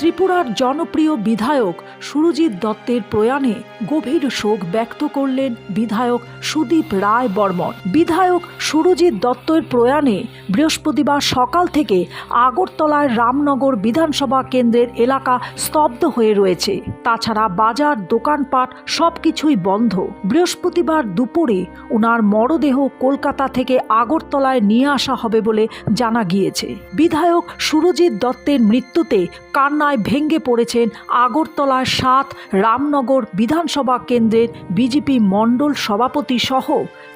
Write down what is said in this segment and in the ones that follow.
ত্রিপুরার জনপ্রিয় বিধায়ক সুরজিৎ দত্তের প্রয়াণে গভীর শোক ব্যক্ত করলেন বিধায়ক সুদীপ রায় বর্মন। বিধায়ক সুরজিৎ দত্তের প্রয়াণে বৃহস্পতিবার সকাল থেকে আগরতলায় রামনগর বিধানসভা কেন্দ্রের এলাকা স্তব্ধ হয়ে রয়েছে। তাছাড়া বাজার, দোকানপাট সবকিছুই বন্ধ। বৃহস্পতিবার দুপুরে ওনার মরদেহ কলকাতা থেকে আগরতলায় নিয়ে আসা হবে বলে জানা গিয়েছে। বিধায়ক সুরজিৎ দত্তের মৃত্যুতে কান্নায় ভেঙে পড়েছেন আগরতলার সাত রামনগর বিধানসভা কেন্দ্রের বিজেপি মণ্ডল সভাপতি সহ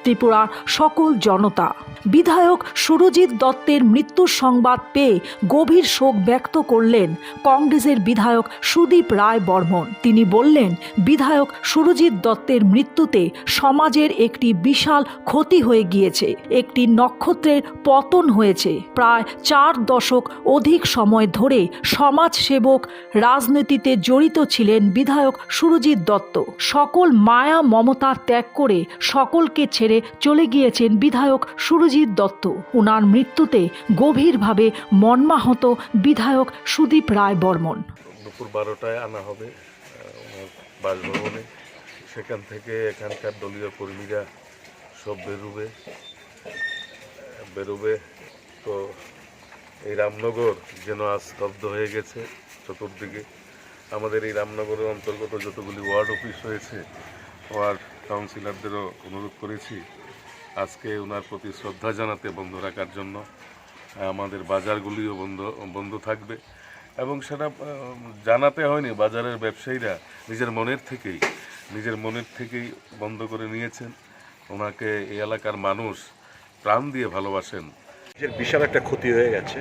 ত্রিপুরার সকল জনতা। বিধায়ক সুরজিৎ দত্তের মৃত্যুর সংবাদ পেয়ে গভীর শোক ব্যক্ত করলেন কংগ্রেসের বিধায়ক সুদীপ রায় বর্মন। তিনি বললেন, বিধায়ক সুরজিৎ দত্তের মৃত্যুতে সমাজের একটি বিশাল ক্ষতি হয়ে গিয়েছে, একটি নক্ষত্রের পতন হয়েছে। প্রায় চার দশক অধিক সময় ধরে সমাজসেবক রাজনীতিতে জড়িত ছিলেন বিধায়ক সুরজিৎ দত্ত। সকল মায়া মমতা ত্যাগ করে সকলকে ছেড়ে চলে গিয়েছেন বিধায়ক সুরজিৎ দত্ত। ওনার মৃত্যুতে গভীরভাবে মর্মাহত বিধায়ক সুদীপ রায় বর্মন। দুপুর বারোটায় আনা হবে বাসভবনে। সেখান থেকে এখানকার দলীয় কর্মীরা সব বেরোবে। বেরোবে তো এই রামনগর যেন আজ স্তব্ধ হয়ে গেছে। চতুর্দিকে। আমাদের এই রামনগরের অন্তর্গত যতগুলি ওয়ার্ড অফিস হয়েছে, ওয়ার্ড কাউন্সিলরদেরও অনুরোধ করেছি আজকে ওনার প্রতি শ্রদ্ধা জানাতে বন্ধ রাখার জন্য। আমাদের বাজারগুলিও বন্ধ বন্ধ থাকবে। এবং সেটা জানাতে হয়নি, বাজারের ব্যবসায়ীরা নিজের মনের থেকেই, নিজের মনের থেকেই বন্ধ করে নিয়েছেন। ওনাকে এই এলাকার মানুষ প্রাণ দিয়ে ভালোবাসেন। বিশাল একটা ক্ষতি হয়ে গেছে।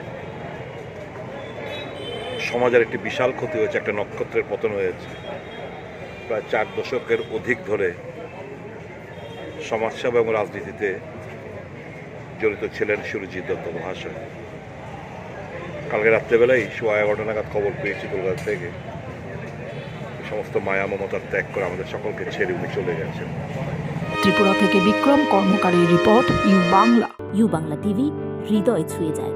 সমাজের একটি বিশাল ক্ষতি হয়েছে একটা নক্ষত্রের পতন হয়েছে। প্রায় চার দশকের অধিক ধরে সমাজসেবা এবং রাজনীতিতে জড়িত ছিলেন সুরজিৎ দত্ত মহাশয়। কালকে রাত্রেবেলায় সোয়া এগারোটা নাগাদ খবর পেয়েছি কলকাতা থেকে। এই সমস্ত মায়া মমতার ত্যাগ করে আমাদের সকলকে ছেড়ে উনি চলে গেছেন। ত্রিপুরা থেকে Bikram কর্মকারী report U Bangla. U Bangla TV হৃদয় ছুঁয়ে যায়।